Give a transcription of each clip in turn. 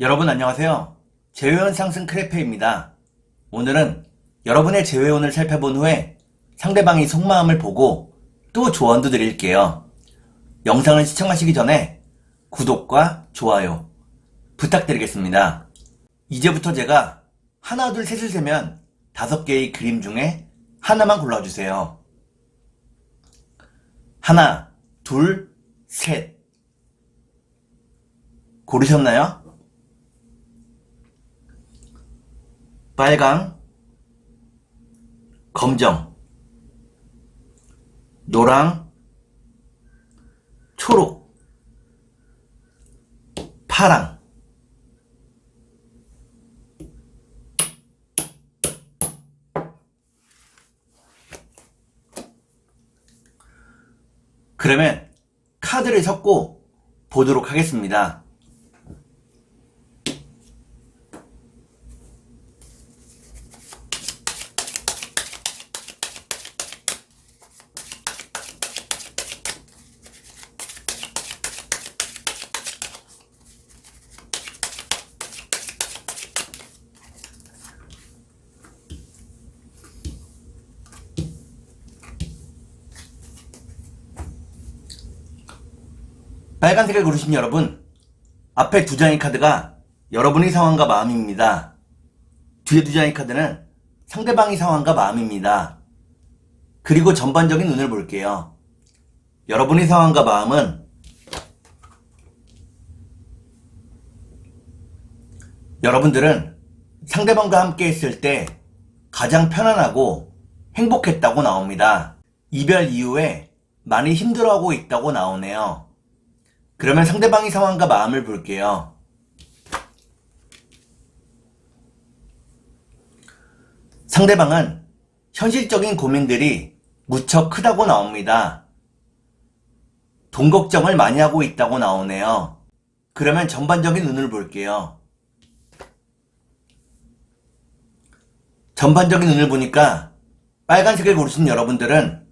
여러분 안녕하세요. 재회원 상승 크래페입니다. 오늘은 여러분의 재회원을 살펴본 후에 상대방의 속마음을 보고 또 조언도 드릴게요. 영상을 시청하시기 전에 구독과 좋아요 부탁드리겠습니다. 이제부터 제가 하나 둘 셋을 세면 다섯 개의 그림 중에 하나만 골라주세요. 하나, 둘, 셋. 고르셨나요? 빨강, 검정, 노랑, 초록, 파랑. 그러면 카드를 섞고 보도록 하겠습니다. 빨간색을 고르신 여러분, 앞에 두 장의 카드가 여러분의 상황과 마음입니다. 뒤에 두 장의 카드는 상대방의 상황과 마음입니다. 그리고 전반적인 눈을 볼게요. 여러분의 상황과 마음은 여러분들은 상대방과 함께 있을 때 가장 편안하고 행복했다고 나옵니다. 이별 이후에 많이 힘들어하고 있다고 나오네요. 그러면 상대방의 상황과 마음을 볼게요. 상대방은 현실적인 고민들이 무척 크다고 나옵니다. 돈 걱정을 많이 하고 있다고 나오네요. 그러면 전반적인 눈을 볼게요. 전반적인 눈을 보니까 빨간색을 고르신 여러분들은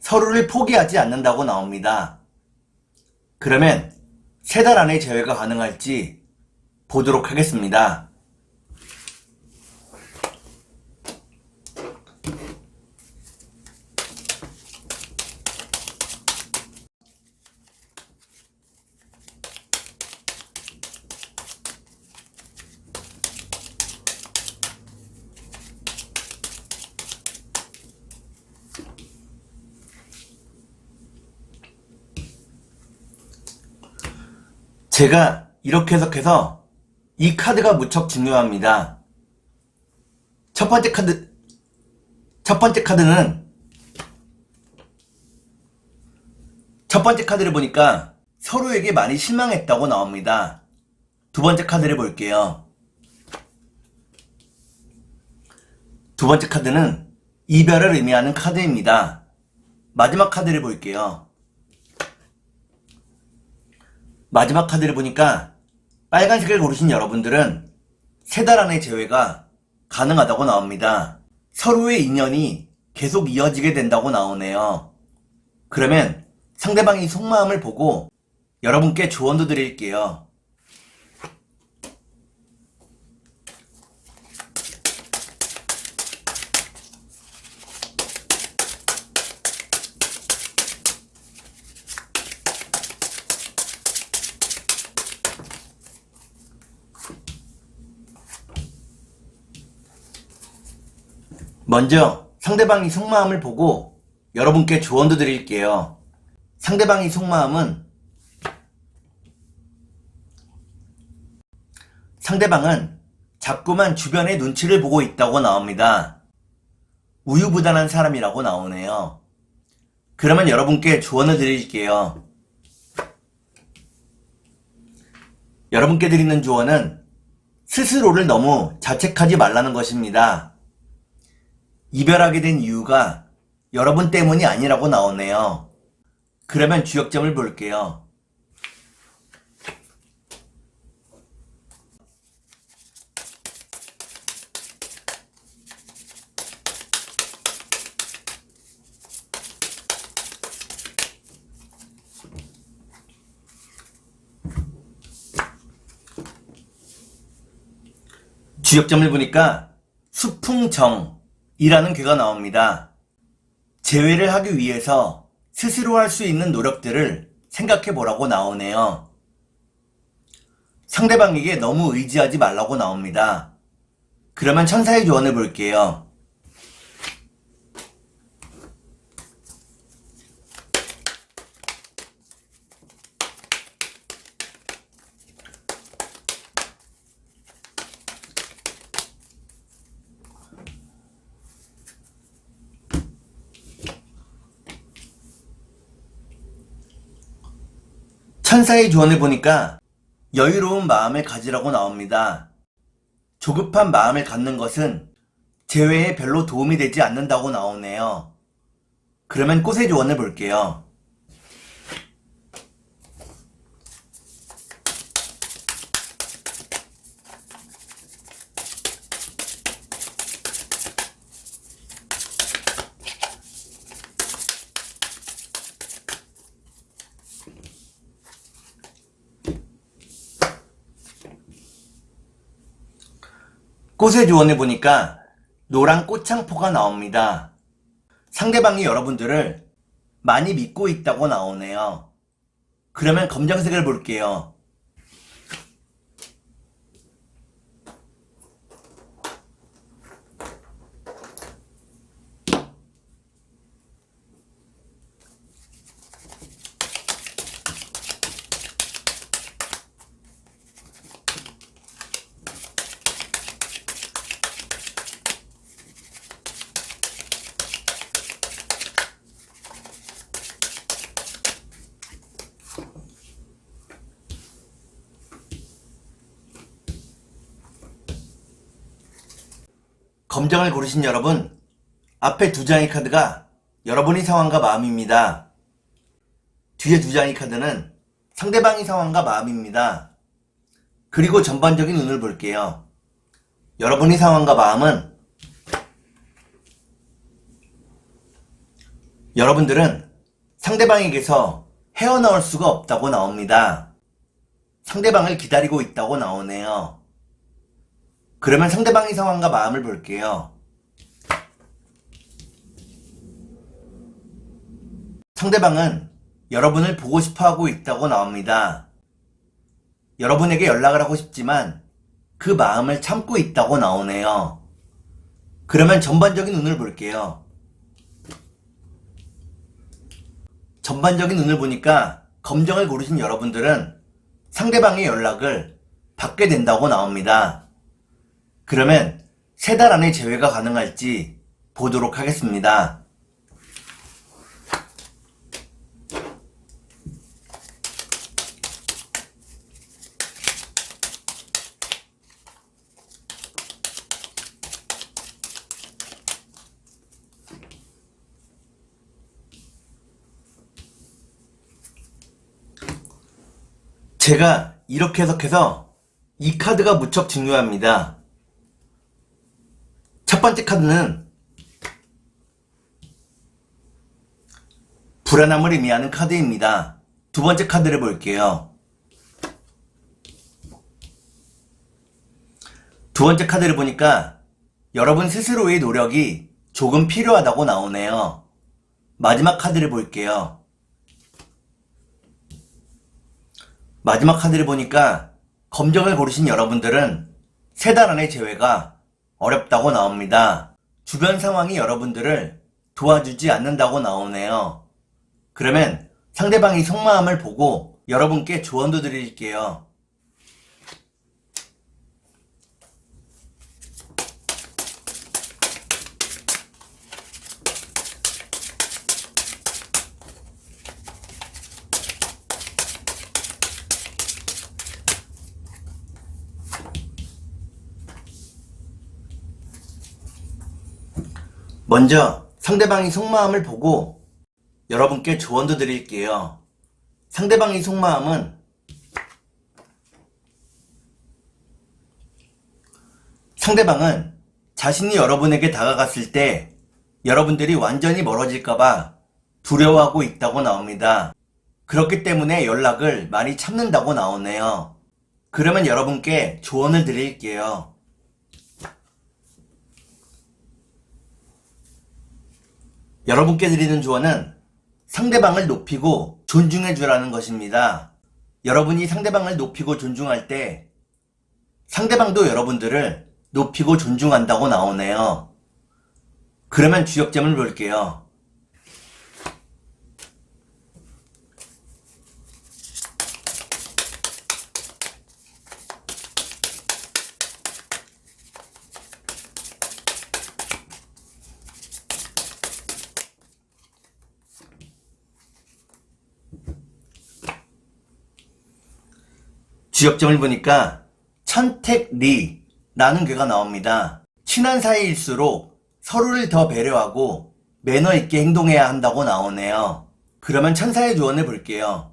서로를 포기하지 않는다고 나옵니다. 그러면 세 달 안에 재회가 가능할지 보도록 하겠습니다. 제가 이렇게 해석해서 이 카드가 무척 중요합니다. 첫 번째 카드, 첫 번째 카드는 첫 번째 카드를 보니까 서로에게 많이 실망했다고 나옵니다. 두 번째 카드를 볼게요. 두 번째 카드는 이별을 의미하는 카드입니다. 마지막 카드를 볼게요. 마지막 카드를 보니까 빨간색을 고르신 여러분들은 세 달 안에 재회가 가능하다고 나옵니다. 서로의 인연이 계속 이어지게 된다고 나오네요. 그러면 상대방의 속마음을 보고 여러분께 조언도 드릴게요. 먼저 상대방의 속마음을 보고 여러분께 조언도 드릴게요. 상대방의 속마음은 상대방은 자꾸만 주변의 눈치를 보고 있다고 나옵니다. 우유부단한 사람이라고 나오네요. 그러면 여러분께 조언을 드릴게요. 여러분께 드리는 조언은 스스로를 너무 자책하지 말라는 것입니다. 이별하게 된 이유가 여러분 때문이 아니라고 나오네요. 그러면 주역점을 볼게요. 주역점을 보니까 수풍정 이라는 괴가 나옵니다. 재회를 하기 위해서 스스로 할 수 있는 노력들을 생각해 보라고 나오네요. 상대방에게 너무 의지하지 말라고 나옵니다. 그러면 천사의 조언을 볼게요. 천사의 조언을 보니까 여유로운 마음을 가지라고 나옵니다. 조급한 마음을 갖는 것은 재회에 별로 도움이 되지 않는다고 나오네요. 그러면 꽃의 조언을 볼게요. 꽃의 조언을 보니까 노란 꽃창포가 나옵니다. 상대방이 여러분들을 많이 믿고 있다고 나오네요. 그러면 검정색을 볼게요. 검정을 고르신 여러분, 앞에 두 장의 카드가 여러분의 상황과 마음입니다. 뒤에 두 장의 카드는 상대방의 상황과 마음입니다. 그리고 전반적인 운을 볼게요. 여러분의 상황과 마음은 여러분들은 상대방에게서 헤어나올 수가 없다고 나옵니다. 상대방을 기다리고 있다고 나오네요. 그러면 상대방의 상황과 마음을 볼게요. 상대방은 여러분을 보고 싶어 하고 있다고 나옵니다. 여러분에게 연락을 하고 싶지만 그 마음을 참고 있다고 나오네요. 그러면 전반적인 운을 볼게요. 전반적인 운을 보니까 검정을 고르신 여러분들은 상대방의 연락을 받게 된다고 나옵니다. 그러면 세 달 안에 재회가 가능할지 보도록 하겠습니다. 제가 이렇게 해석해서 이 카드가 무척 중요합니다. 첫 번째 카드는 불안함을 의미하는 카드입니다. 두 번째 카드를 볼게요. 두 번째 카드를 보니까 여러분 스스로의 노력이 조금 필요하다고 나오네요. 마지막 카드를 볼게요. 마지막 카드를 보니까 검정을 고르신 여러분들은 세 달 안의 재회가 어렵다고 나옵니다. 주변 상황이 여러분들을 도와주지 않는다고 나오네요. 그러면 상대방이 속마음을 보고 여러분께 조언도 드릴게요. 먼저 상대방이 속마음을 보고 여러분께 조언도 드릴게요. 상대방의 속마음은 상대방은 자신이 여러분에게 다가갔을 때 여러분들이 완전히 멀어질까봐 두려워하고 있다고 나옵니다. 그렇기 때문에 연락을 많이 참는다고 나오네요. 그러면 여러분께 조언을 드릴게요. 여러분께 드리는 조언은 상대방을 높이고 존중해 주라는 것입니다. 여러분이 상대방을 높이고 존중할 때 상대방도 여러분들을 높이고 존중한다고 나오네요. 그러면 주역점을 볼게요. 주역점을 보니까 천택리라는 괴가 나옵니다. 친한 사이일수록 서로를 더 배려하고 매너 있게 행동해야 한다고 나오네요. 그러면 천사의 조언을 볼게요.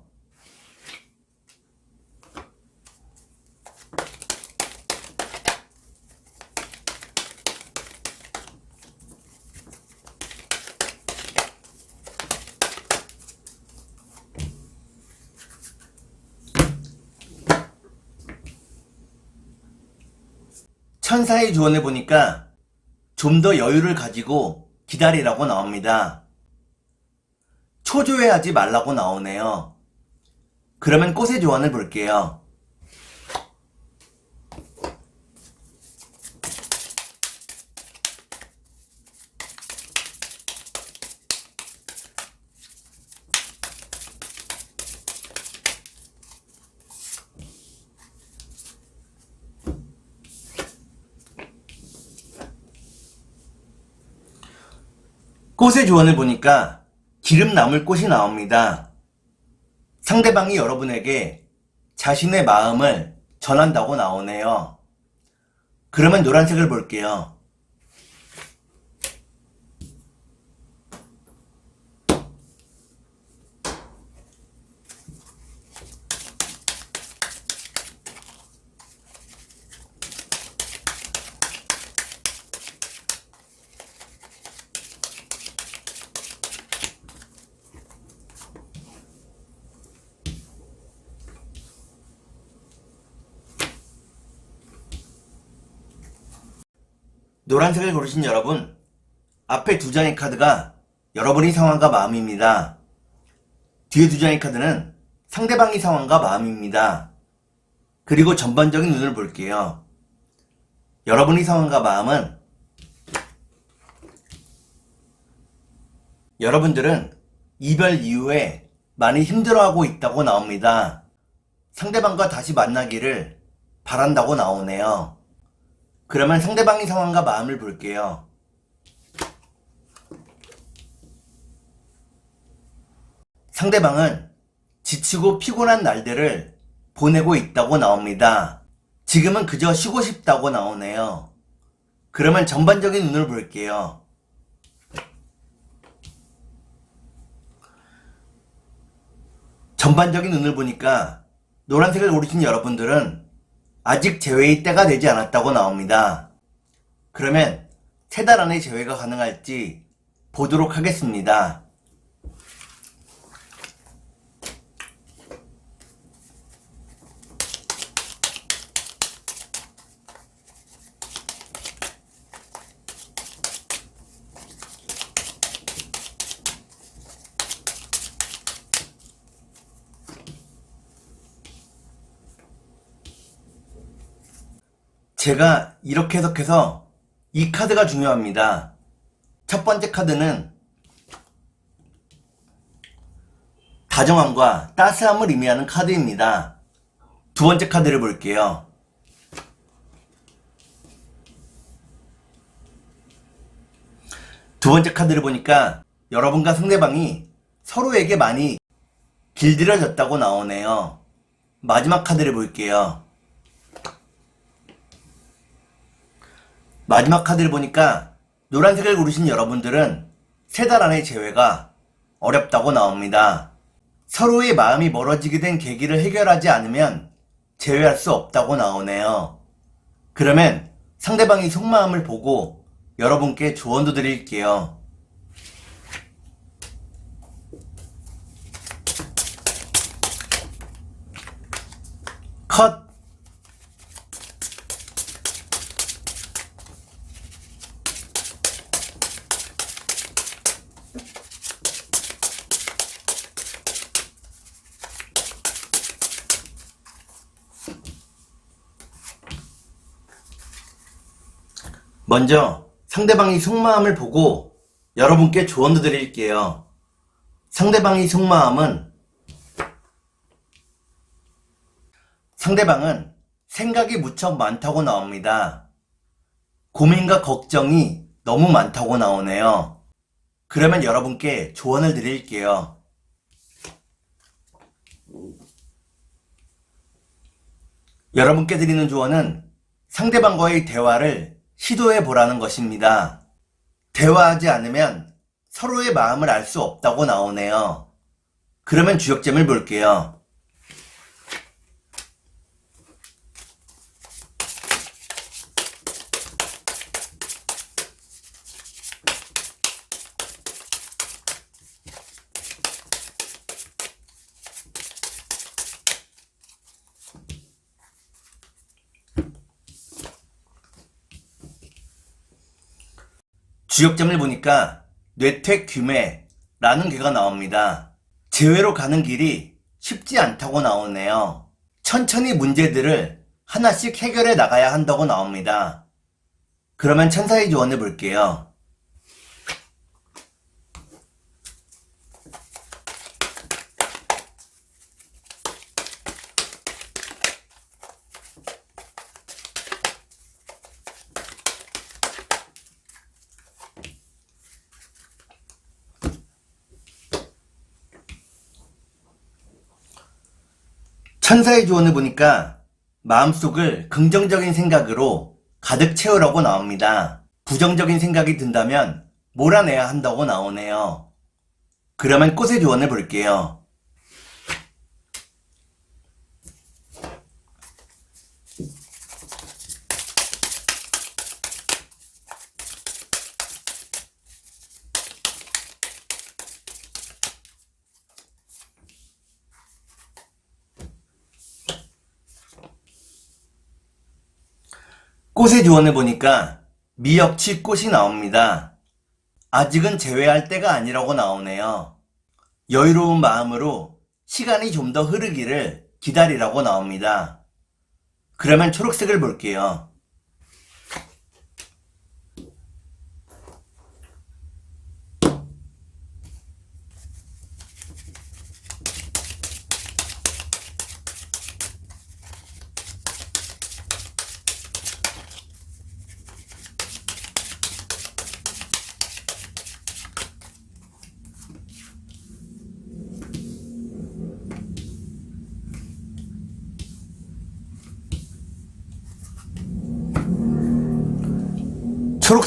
천사의 조언을 보니까 좀 더 여유를 가지고 기다리라고 나옵니다. 초조해하지 말라고 나오네요. 그러면 꽃의 조언을 볼게요. 꽃의 조언을 보니까 기름 남을 꽃이 나옵니다. 상대방이 여러분에게 자신의 마음을 전한다고 나오네요. 그러면 노란색을 볼게요. 노란색을 고르신 여러분, 앞에 두 장의 카드가 여러분의 상황과 마음입니다. 뒤에 두 장의 카드는 상대방의 상황과 마음입니다. 그리고 전반적인 눈을 볼게요. 여러분의 상황과 마음은 여러분들은 이별 이후에 많이 힘들어하고 있다고 나옵니다. 상대방과 다시 만나기를 바란다고 나오네요. 그러면 상대방의 상황과 마음을 볼게요. 상대방은 지치고 피곤한 날들을 보내고 있다고 나옵니다. 지금은 그저 쉬고 싶다고 나오네요. 그러면 전반적인 눈을 볼게요. 전반적인 눈을 보니까 노란색을 고르신 여러분들은 아직 재회의 때가 되지 않았다고 나옵니다. 그러면 세 달 안에 재회가 가능할지 보도록 하겠습니다. 제가 이렇게 해석해서 이 카드가 중요합니다. 첫 번째 카드는 다정함과 따스함을 의미하는 카드입니다. 두 번째 카드를 볼게요. 두 번째 카드를 보니까 여러분과 상대방이 서로에게 많이 길들여졌다고 나오네요. 마지막 카드를 볼게요. 마지막 카드를 보니까 노란색을 고르신 여러분들은 세 달 안의 재회가 어렵다고 나옵니다. 서로의 마음이 멀어지게 된 계기를 해결하지 않으면 재회할 수 없다고 나오네요. 그러면 상대방의 속마음을 보고 여러분께 조언도 드릴게요. 컷! 먼저 상대방이 속마음을 보고 여러분께 조언도 드릴게요. 상대방이 속마음은 상대방은 생각이 무척 많다고 나옵니다. 고민과 걱정이 너무 많다고 나오네요. 그러면 여러분께 조언을 드릴게요. 여러분께 드리는 조언은 상대방과의 대화를 시도해 보라는 것입니다. 대화하지 않으면 서로의 마음을 알 수 없다고 나오네요. 그러면 주역점을 볼게요. 주역점을 보니까 뇌퇴 규매라는 괴가 나옵니다. 재회로 가는 길이 쉽지 않다고 나오네요. 천천히 문제들을 하나씩 해결해 나가야 한다고 나옵니다. 그러면 천사의 조언을 볼게요. 천사의 조언을 보니까 마음속을 긍정적인 생각으로 가득 채우라고 나옵니다. 부정적인 생각이 든다면 몰아내야 한다고 나오네요. 그러면 꽃의 조언을 볼게요. 꽃의 조언을 보니까 미역치 꽃이 나옵니다. 아직은 제외할 때가 아니라고 나오네요. 여유로운 마음으로 시간이 좀 더 흐르기를 기다리라고 나옵니다. 그러면 초록색을 볼게요.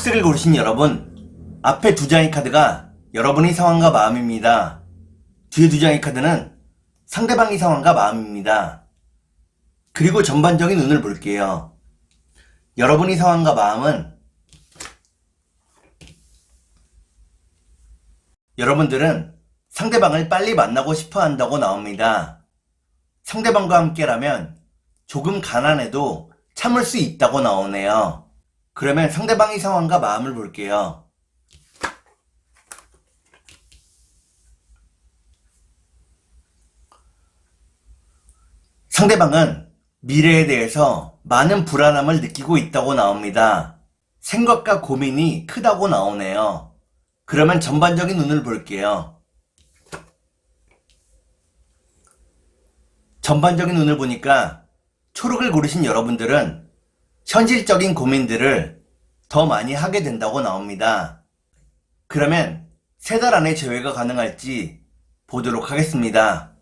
초록색을 고르신 여러분, 앞에 두 장의 카드가 여러분의 상황과 마음입니다. 뒤에 두 장의 카드는 상대방의 상황과 마음입니다. 그리고 전반적인 운을 볼게요. 여러분의 상황과 마음은 여러분들은 상대방을 빨리 만나고 싶어 한다고 나옵니다. 상대방과 함께라면 조금 가난해도 참을 수 있다고 나오네요. 그러면 상대방의 상황과 마음을 볼게요. 상대방은 미래에 대해서 많은 불안함을 느끼고 있다고 나옵니다. 생각과 고민이 크다고 나오네요. 그러면 전반적인 운을 볼게요. 전반적인 운을 보니까 초록을 고르신 여러분들은 현실적인 고민들을 더 많이 하게 된다고 나옵니다. 그러면 세 달 안에 제외가 가능할지 보도록 하겠습니다.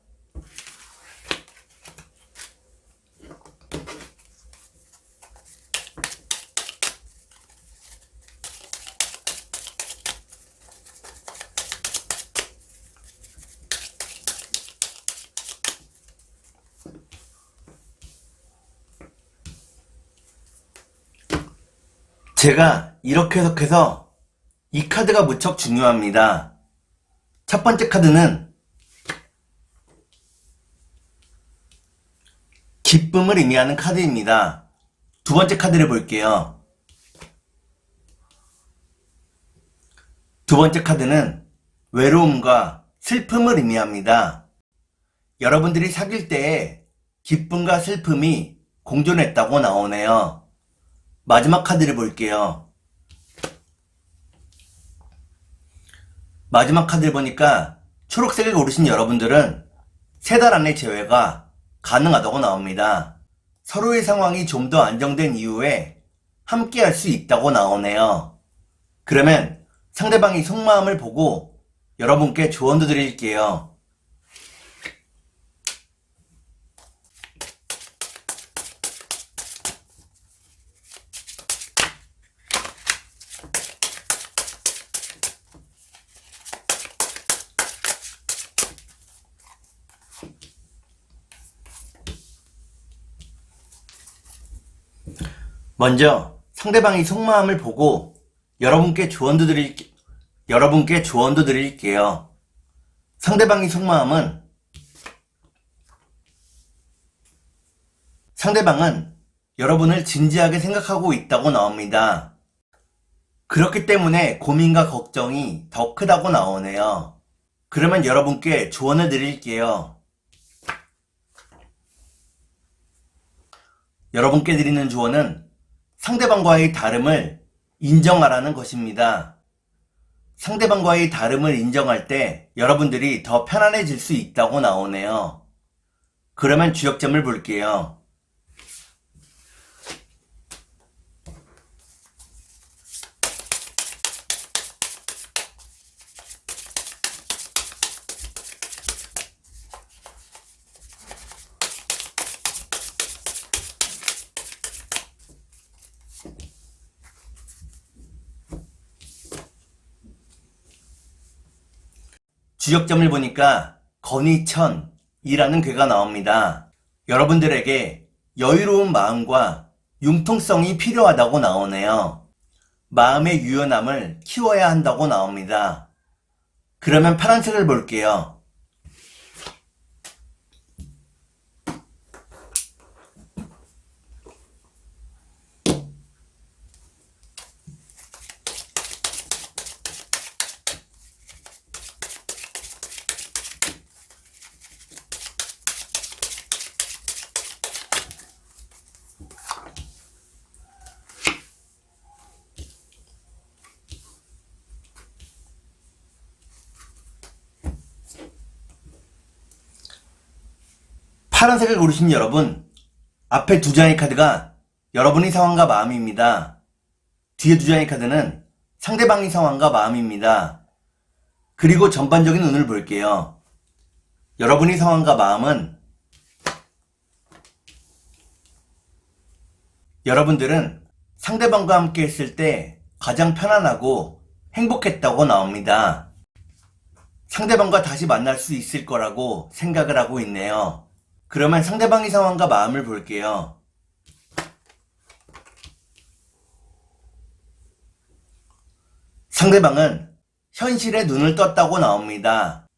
제가 이렇게 해석해서 이 카드가 무척 중요합니다. 첫 번째 카드는 기쁨을 의미하는 카드입니다. 두 번째 카드를 볼게요. 두 번째 카드는 외로움과 슬픔을 의미합니다. 여러분들이 사귈 때에 기쁨과 슬픔이 공존했다고 나오네요. 마지막 카드를 볼게요. 마지막 카드를 보니까 초록색에 오르신 여러분들은 세 달 안에 재회가 가능하다고 나옵니다. 서로의 상황이 좀 더 안정된 이후에 함께 할 수 있다고 나오네요. 그러면 상대방이 속마음을 보고 여러분께 조언도 드릴게요. 먼저 상대방이 속마음을 보고 여러분께 조언도 드릴 여러분께 조언도 드릴게요. 상대방이 속마음은 상대방은 여러분을 진지하게 생각하고 있다고 나옵니다. 그렇기 때문에 고민과 걱정이 더 크다고 나오네요. 그러면 여러분께 조언을 드릴게요. 여러분께 드리는 조언은 상대방과의 다름을 인정하라는 것입니다. 상대방과의 다름을 인정할 때 여러분들이 더 편안해질 수 있다고 나오네요. 그러면 주역점을 볼게요. 주역점을 보니까 건의천이라는 괴가 나옵니다. 여러분들에게 여유로운 마음과 융통성이 필요하다고 나오네요. 마음의 유연함을 키워야 한다고 나옵니다. 그러면 파란색을 볼게요. 파란색을 고르신 여러분, 앞에 두 장의 카드가 여러분의 상황과 마음입니다. 뒤에 두 장의 카드는 상대방의 상황과 마음입니다. 그리고 전반적인 운을 볼게요. 여러분의 상황과 마음은 여러분들은 상대방과 함께 했을 때 가장 편안하고 행복했다고 나옵니다. 상대방과 다시 만날 수 있을 거라고 생각을 하고 있네요. 그러면 상대방의 상황과 마음을 볼게요. 상대방은 현실에 눈을 떴다고 나옵니다.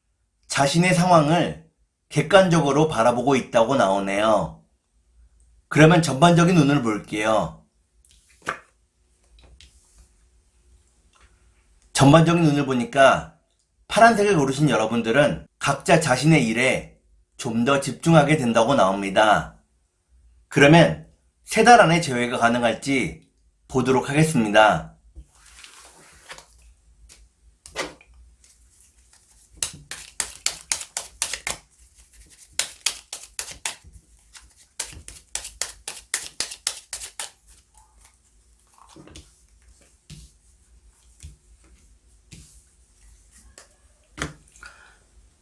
자신의 상황을 객관적으로 바라보고 있다고 나오네요. 그러면 전반적인 눈을 볼게요. 전반적인 눈을 보니까 파란색을 고르신 여러분들은 각자 자신의 일에 좀 더 집중하게 된다고 나옵니다. 그러면 세 달 안에 재회가 가능할지 보도록 하겠습니다.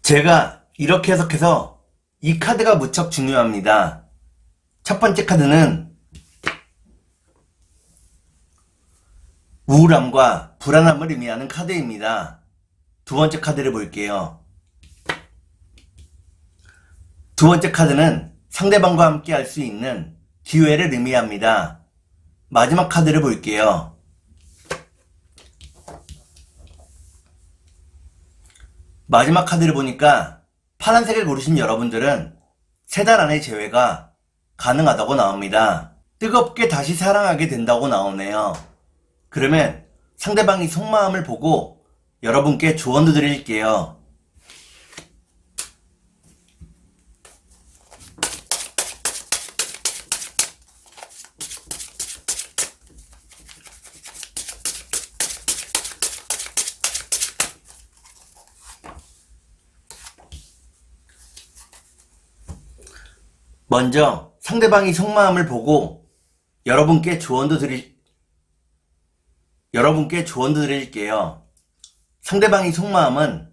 제가 이렇게 해석해서 이 카드가 무척 중요합니다. 첫 번째 카드는 우울함과 불안함을 의미하는 카드입니다. 두 번째 카드를 볼게요. 두 번째 카드는 상대방과 함께 할 수 있는 기회를 의미합니다. 마지막 카드를 볼게요. 마지막 카드를 보니까 파란색을 고르신 여러분들은 세 달 안에 재회가 가능하다고 나옵니다. 뜨겁게 다시 사랑하게 된다고 나오네요. 그러면 상대방이 속마음을 보고 여러분께 조언도 드릴게요. 먼저 상대방이 속마음을 보고 여러분께 조언도 드릴, 여러분께 조언도 드릴게요. 상대방이 속마음은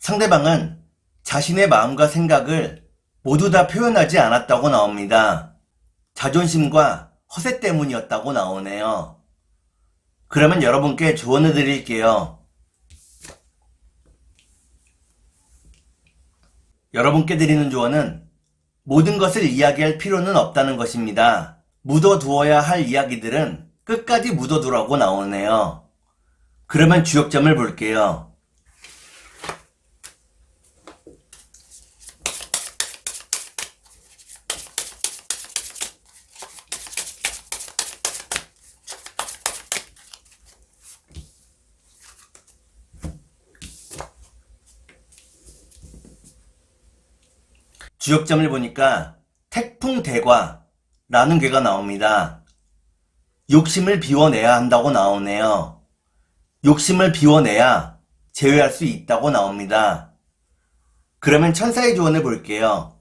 상대방은 자신의 마음과 생각을 모두 다 표현하지 않았다고 나옵니다. 자존심과 허세 때문이었다고 나오네요. 그러면 여러분께 조언을 드릴게요. 여러분께 드리는 조언은 모든 것을 이야기할 필요는 없다는 것입니다. 묻어두어야 할 이야기들은 끝까지 묻어두라고 나오네요. 그러면 주역점을 볼게요. 주역점을 보니까 태풍 대과라는 괴가 나옵니다. 욕심을 비워내야 한다고 나오네요. 욕심을 비워내야 제외할 수 있다고 나옵니다. 그러면 천사의 조언을 볼게요.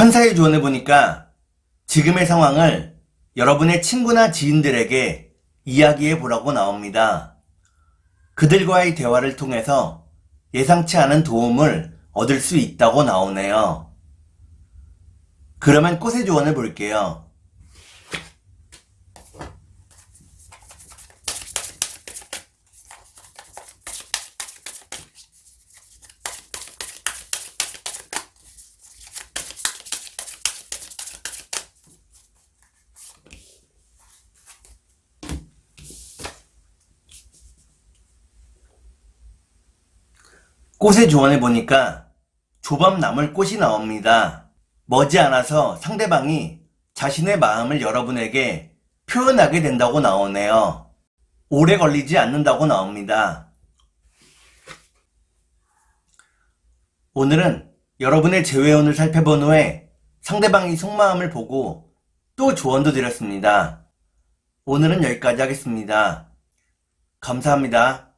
천사의 조언을 보니까 지금의 상황을 여러분의 친구나 지인들에게 이야기해 보라고 나옵니다. 그들과의 대화를 통해서 예상치 않은 도움을 얻을 수 있다고 나오네요. 그러면 꽃의 조언을 볼게요. 꽃의 조언을 보니까 조밥 나물 꽃이 나옵니다. 머지않아서 상대방이 자신의 마음을 여러분에게 표현하게 된다고 나오네요. 오래 걸리지 않는다고 나옵니다. 오늘은 여러분의 재회원을 살펴본 후에 상대방이 속마음을 보고 또 조언도 드렸습니다. 오늘은 여기까지 하겠습니다. 감사합니다.